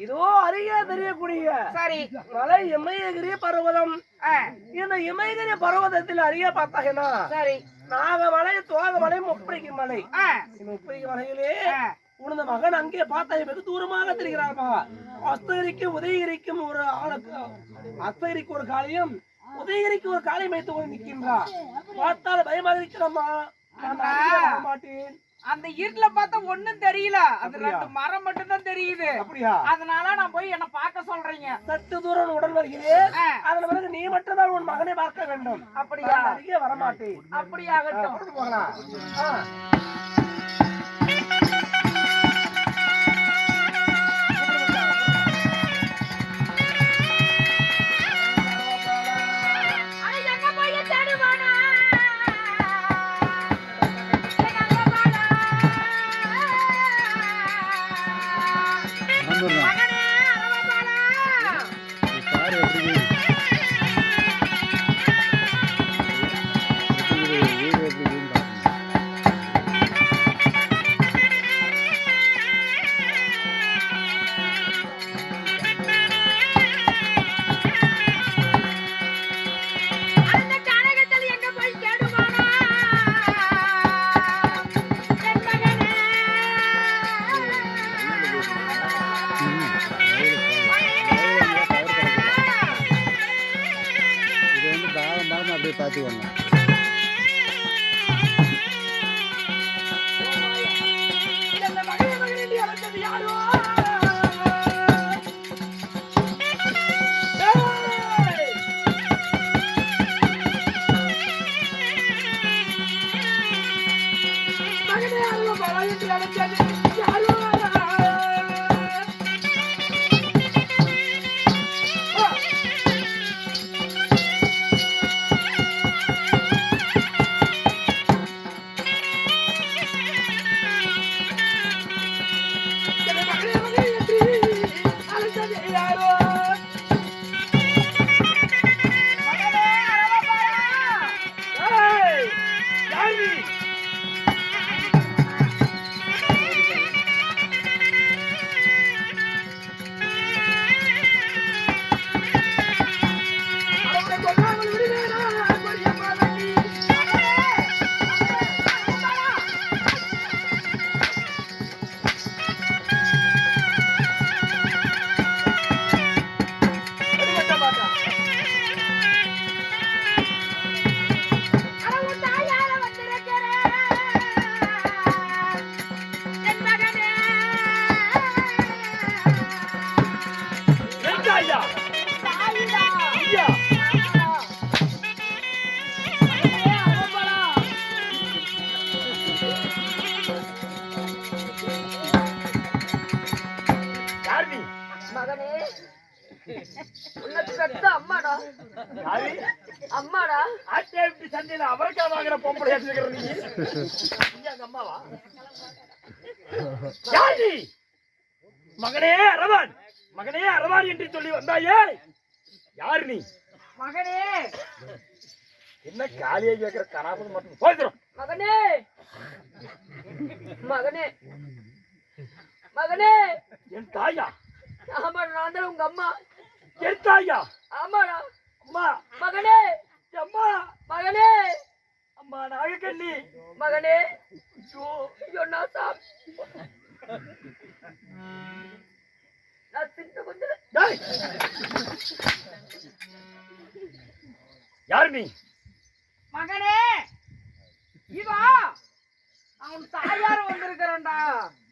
இதோ அருகே தெரியக்கூடிய சரி. மலை இமயகிரி பர்வதம். இந்த இமயகிரி பர்வதத்தில் அருகே பார்த்தாங்கன்னா சரி. நாகமலை தோகமலை முப்பரிக்கு மலை. முப்பரிக்கு மலையிலே உனது மகன் அங்கே பார்த்தா வெகு தூரமாக தெரிகிறார்மா அஸ்தகிரிக்கும் உதயகிரிக்கும் ஒரு ஆளுக்கு அஸ்தகிரிக்கு ஒரு காலையும் உதயகிரிக்கு ஒரு காலை வைத்து கொண்டு நிற்கின்றார். பார்த்தால் பயமாக இருக்கிறம்மா நான் மாட்டேன். அந்த இருட்டுல பார்த்தா ஒண்ணும் தெரியல. அது? ரெண்டு மரம் மட்டும் தான் தெரியுது. அப்படியா? அதனால நான் போய் என்ன பார்க்க சொல்றீங்க. சற்று தூரம் உடன் வருகிறேன் ஆ, அதன் பிறகு நீ மட்டும்தான் உன் மகனை பார்க்க வேண்டும். அப்படியா? அருகே வரமாட்டேன். அப்படியாகட்டும். போகலாம். பெத்த அம்மாடா. யாரு? அம்மாடா. ஆட்டே விட்டு சந்தையில வாங்குற பொம்பளை நீ. அம்மாவா? யார் நீ? மகனே அரவான். மகனே அரவான் என்று சொல்லி வந்தாயே. யார் நீ? மகனே. என்ன காலியை கேட்கிற கனாபுரம் மட்டும் போய்க்கிறோம் மகனே. மகனே. மகனே. என் தாயா? ஆமாடா நான் தான் உங்க அம்மா. என் தாயா ஆமாடா. அம்மா. மகனே. அம்மா. மகனே. அம்மா நாகக்கண்ணி மகனே. ஐயோ. ஐயோ நான் சாமி நான் சின்ன கொஞ்சம் டேய். யார் நீ? மகனே. இதா அவன் தாயார் வந்திருக்கிறேன்டா.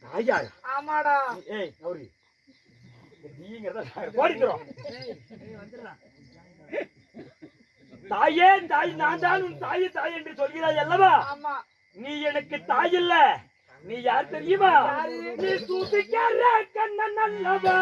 தாயார்? ஆமாடா. ஏய் கௌரி. நீங்கிறத தாயே தாய் நான் தான் உன் தாயே தாய் என்று சொல்கிறாய் அல்லவா? நீ எனக்கு தாய் இல்ல. நீ யார் தெரியுமா? நீ சூசிக்கார கண்ணன் அல்லவா?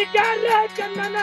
சிக்கார சந்தன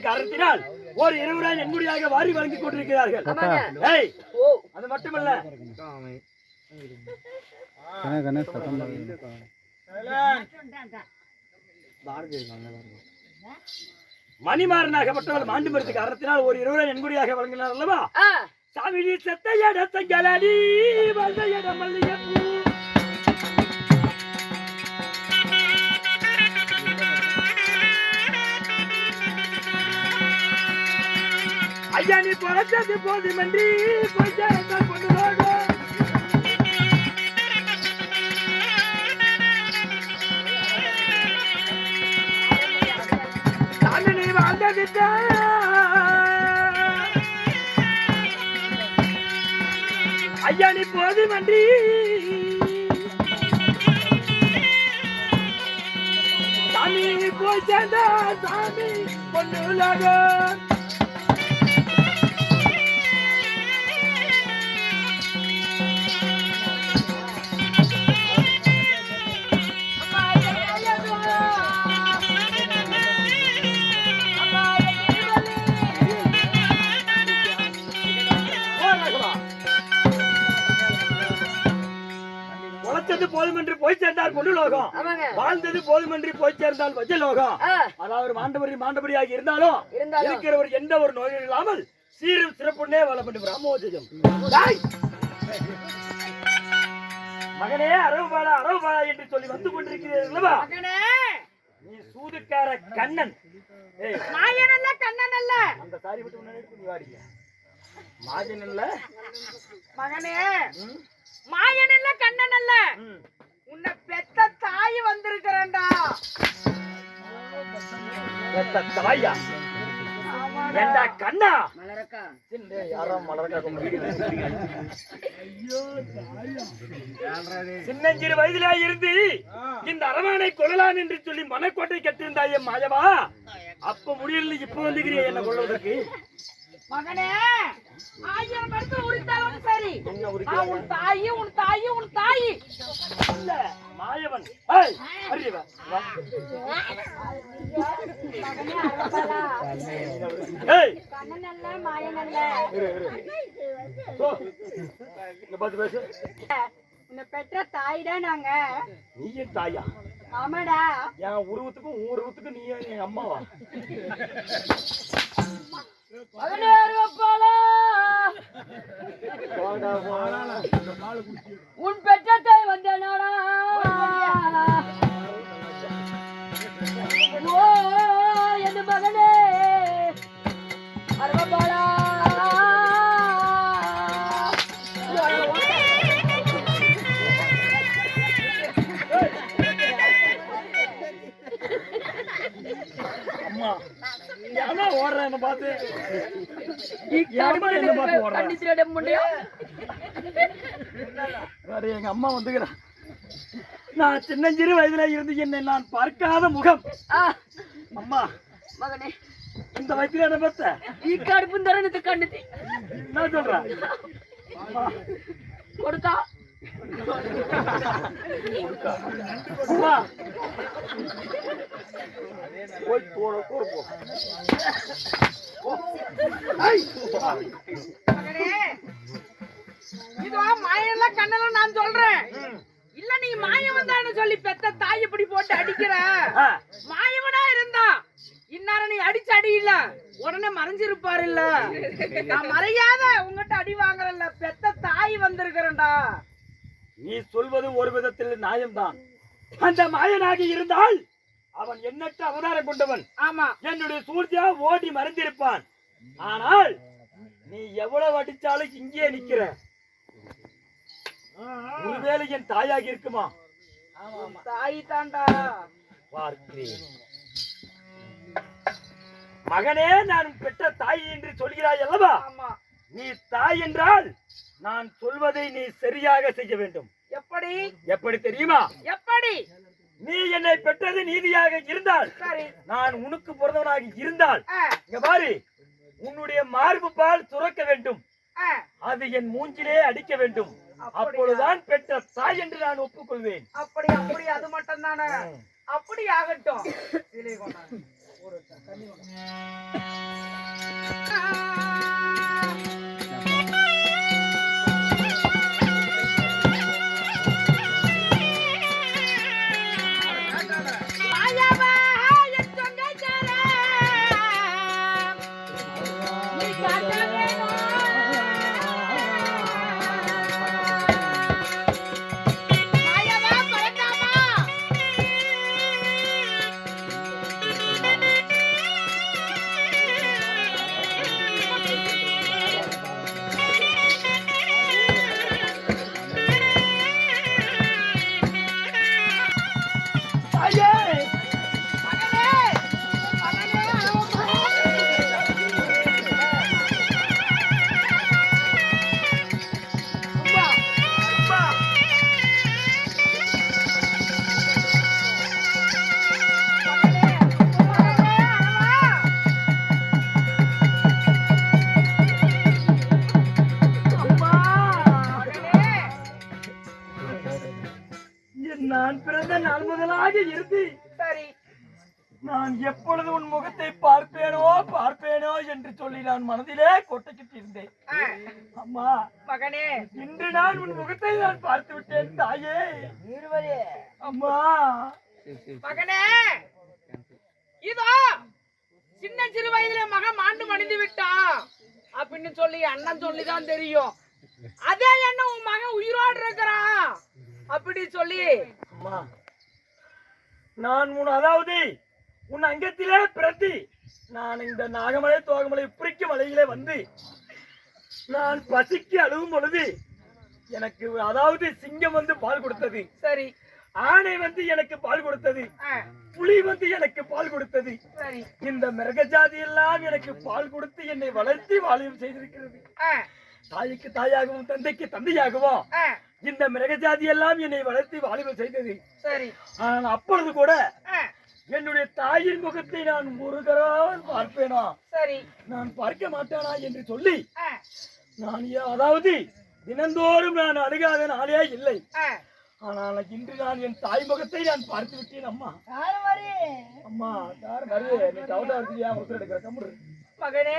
மாண்டிபடுத்த காரணத்தினால் ஒரு இருவராய் நன்முடியாக வாரி வழங்கிக் கொண்டிருக்கிறார்கள். அது மட்டுமல்ல. சத்தம் போடுங்க. மணிமாறனாகப்பட்டவர் மாண்டிபடுத்த காரணத்தினால் ஒரு இருவராய் நன்முடியாக வழங்கினார் அல்லவா? சாமி நீ செத்த இடத்தங்கலடி வந்த இடம் ஐயா நீ பொழைச்சது போதுமன்றி கொஞ்சம் கொண்டு போக சாமி நீ வாழ்ந்ததிட்ட ஐயா நீ போதுமன்றி. சாமி போய் சேர்ந்த சாமி பொண்ணு உலகம் போய் சேர்ந்தார் பொண்ணு லோகம். வாழ்ந்தது போதுமென்று போய் சேர்ந்தால் வஜ லோகம். அதாவது மாண்டபடி மாண்டபடியாக இருந்தாலும் இருக்கிறவர் எந்த ஒரு நோயும் இல்லாமல் சீரும் சிறப்புன்னே வளப்பட்டு ராமோஜயம் மகனே அரவுபாலா அரவுபாலா என்று சொல்லி வந்து கொண்டிருக்கிறீர்கள் நீ சூதுக்கார கண்ணன். மாயன் அல்ல கண்ணன் அல்ல அந்த சாரி விட்டு முன்னாடி நீ மாஜன் இல்ல மகனே. மாயன் இல்ல கண்ணன் அல்ல. உன்னை பெத்த தாய் வந்திருக்கிறேன்டா. பெத்த தாயா. ஏண்டா கண்ணா? மலரக்கா. சின்ன யாரோ மலர்க்கா சின்னஞ்சிறு வயதிலே இருந்து இந்த அரவானை கொள்ளலாம் என்று சொல்லி மனக்கோட்டை கட்டியிருந்தாயே மாயவா அப்ப முடியல இப்ப வந்துக்கிறிய என்ன கொள்வதற்கு? மகனே ஆயிரம் மரத்துல உரித்தாலும் சரி. உன் தாயி உன் தாயி உன் தாயி. மாயவன். உன்னை பெற்ற தாய்டா நாங்க. நீயும் தாயா? ஆமாடா. என் உருவத்துக்கும் உன் உருவத்துக்கும் நீ என் அம்மாவா? எங்க அம்மா வந்துக்கிறான் நான் சின்னஞ்சிறு வயதுல இருந்து என்னை நான் பார்க்காத முகம் அம்மா மகனே இந்த வயசுல என்ன பார்த்த ஈக்காடு புந்தரன் இது கண்ணுதி என்ன சொல்றா கொடுத்தா போய் போட போட போ ஐய், மகனே இதோ மாயெல்லாம் கண்ணெல்லாம் நான் சொல்றேன். இல்ல நீ மாயம் வந்தான்னு சொல்லி பெத்த தாய் இப்படி போட்டு அடிக்கிற. மாயவனா இருந்தா இன்னார நீ அடிச்ச அடி இல்ல. உடனே மறைஞ்சிருப்பாரு இல்ல நான் மறையாத உங்ககிட்ட அடி வாங்குறல்ல பெத்த தாய் வந்திருக்கிறேன்டா. நீ சொல்வது ஒரு விதத்தில் நியாயம்தான். அந்த மாயனாகி இருந்தால் அவன் எண்ணற்ற அவதாரம் கொண்டவன். ஆமா. என்னுடைய சூழ்ச்சியா ஓடி மறைந்திருப்பான். ஆனால் நீ எவ்வளவு அடிச்சாலும் இங்கே நிக்கிற. ஒருவேளை என் தாயாகி இருக்குமா? தாய் தாண்டா. பார்க்கிறேன். மகனே நான் பெற்ற தாய் என்று சொல்கிறாய் அல்லவா? ஆமா. நீ தாய் என்றால் நான் சொல்வதை நீ சரியாக செய்ய வேண்டும். எப்படி? எப்படி தெரியுமா? எப்படி? நீ என்னை பெற்றது நீதியாக இருந்தால் நான் உனக்கு பிறந்தவனாக இருந்தால் இங்க பாரு உன்னுடைய மார்பு பால் சுரக்க வேண்டும். அது என் மூஞ்சிலே அடிக்க வேண்டும்? அப்பொழுதுதான் பெற்ற தாய் என்று நான் ஒப்புக்கொள்வேன். அப்படி அப்படி அது மட்டும் தானே அப்படி ஆகட்டும். ஒரு நான் உன் முகத்தை நான் பார்த்து விட்டேன் தாயே. அம்மா. மகனே இதோ சின்ன சிறு வயதுல மகன் மாண்டு மணிந்து விட்டான். அப்படின்னு சொல்லி அண்ணன் சொல்லிதான் தெரியும். அதே எண்ணம் உன் மகன் உயிரோடு இருக்கிறான். அப்படி சொல்லி அம்மா நான் உன் அதாவது உன் அங்கத்திலே பிறத்தி நான் இந்த நாகமலை தோகமலை உப்பிரிக்க மலையிலே வந்து நான் பசிக்கு அழுவும் பொழுது எனக்கு அதாவது சிங்கம் வந்து பால் கொடுத்தது. சரி. ஆணை வந்து எனக்கு பால் கொடுத்தது. புலி வந்து எனக்கு பால் கொடுத்தது. இந்த மிருக ஜாதி எல்லாம் எனக்கு பால் கொடுத்து என்னை வளர்த்தி வாழியம் செய்திருக்கிறது. தாய்க்கு தாயாகவும் தந்தைக்கு தந்தையாகவும் இந்த மிருக ஜாதி எல்லாம் என்னை வளர்த்தி வாலிபம் செய்தது. சரி. ஆனால் அப்பொழுது கூட என்னுடைய தாயின் முகத்தை நான் முருகரால் பார்ப்பேனா? சரி. நான் பார்க்க மாட்டானா என்று சொல்லி நான் ஏ- அதாவது தினந்தோறும் நான் அழுகாத நாளே இல்லை. ஆனால் இன்று நான் என் தாய் முகத்தை நான் பார்த்து விட்டேன் அம்மா. அம்மா யார் வருது நீ டவுட்டா இருக்கியா முத்திர எடுக்கிற கம்முடு மகனே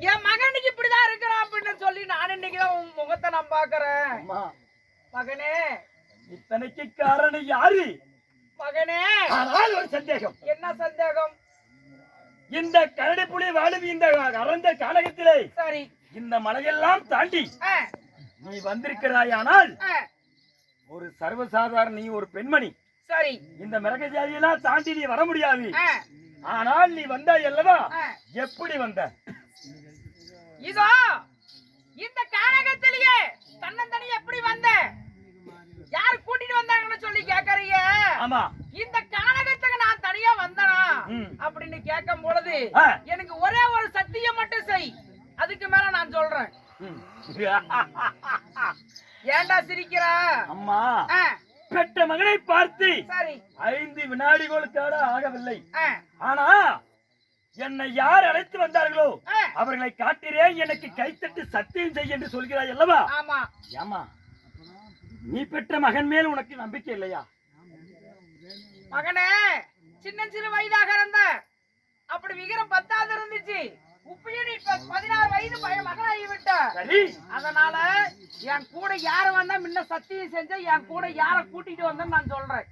என் மகனுக்கு இப்படிதான் இருக்கிறான் அப்படின்னு சொல்லி நான் இன்னைக்குதான் உன் முகத்தை நான் பாக்குறேன் மகனே. இத்தனைக்கு காரணம் யாரு? மகனே. ஆனால் ஒரு சந்தேகம். என்ன சந்தேகம்? இந்த கரடி புலி வாழும் இந்த அறந்த காலகத்திலே சரி. இந்த மலையெல்லாம் தாண்டி நீ வந்திருக்கிறாயானால் ஒரு சர்வசாதாரண நீ ஒரு பெண்மணி. சரி. இந்த மிருக ஜாதியெல்லாம் தாண்டி நீ வர முடியாது. ஆனால் நீ வந்தாய் அல்லவா. எப்படி வந்த? இதோ இந்த கானகத்திலேயே தன்னந்தனி எப்படி வந்த? யார் கூட்டிட்டு வந்தாங்கன்னு சொல்லி கேக்குறீங்க ஆமா. இந்த கானகத்துக்கு நான் தனியா வந்தனா. அப்படின்னு கேட்கும் பொழுது. எனக்கு ஒரே ஒரு சத்தியம் மட்டும் செய். அதுக்கு மேல நான் சொல்றேன். ம். ஏன்டா சிரிக்கிற? அம்மா பெற்ற மகனை பார்த்து சரி. ஐந்து வினாடிகள் கூட ஆகவில்லை. ஆனா என்னை யார் அழைத்து வந்தார்களோ. அவர்களை காட்டிறே எனக்கு கைத்தட்டு சத்தியம் செய் என்று சொல்கிறாய் அல்லவா? ஏமா நீ பெற்ற மகன் மேல் உனக்கு நம்பிக்கை இல்லையா? மகனே சின்ன சிறு வயதாக இருந்த அப்படி விகிரம் பத்தாவது இருந்துச்சு. உப்பையும் இப்ப பதினாறு வயது மகனாகி விட்ட அதனால என் கூட யார வந்தா முன்ன சத்தியம் செஞ்ச என் கூட யார கூட்டிட்டு வந்தேன்னு நான் சொல்றேன்.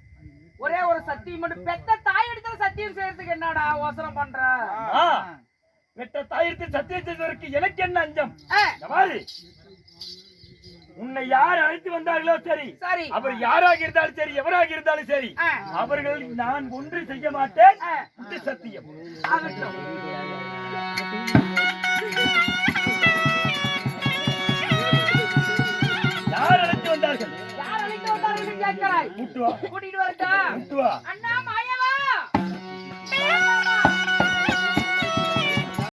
ஒரே ஒரு சத்தியம் மட்டும். பெத்த தாய் இடத்துல சத்தியம் செய்யறதுக்கு என்னடா அவசரம் பண்ற? பெற்ற தாயிற்கு சத்தியம் செய்வதற்கு எனக்கு என்ன அஞ்சம்? உன்னை யார் அழைத்து வந்தார்களோ சரி சரி. அவர் யாராக இருந்தாலும் சரி எவராக இருந்தாலும் சரி அவர்கள் நான் ஒன்று செய்ய மாட்டேன். சத்தியம். யார் அழைத்து வந்தார்கள் வந்தார்கள் கேட்கிறாய்? கூட்டிட்டு வரட்டா? அண்ணா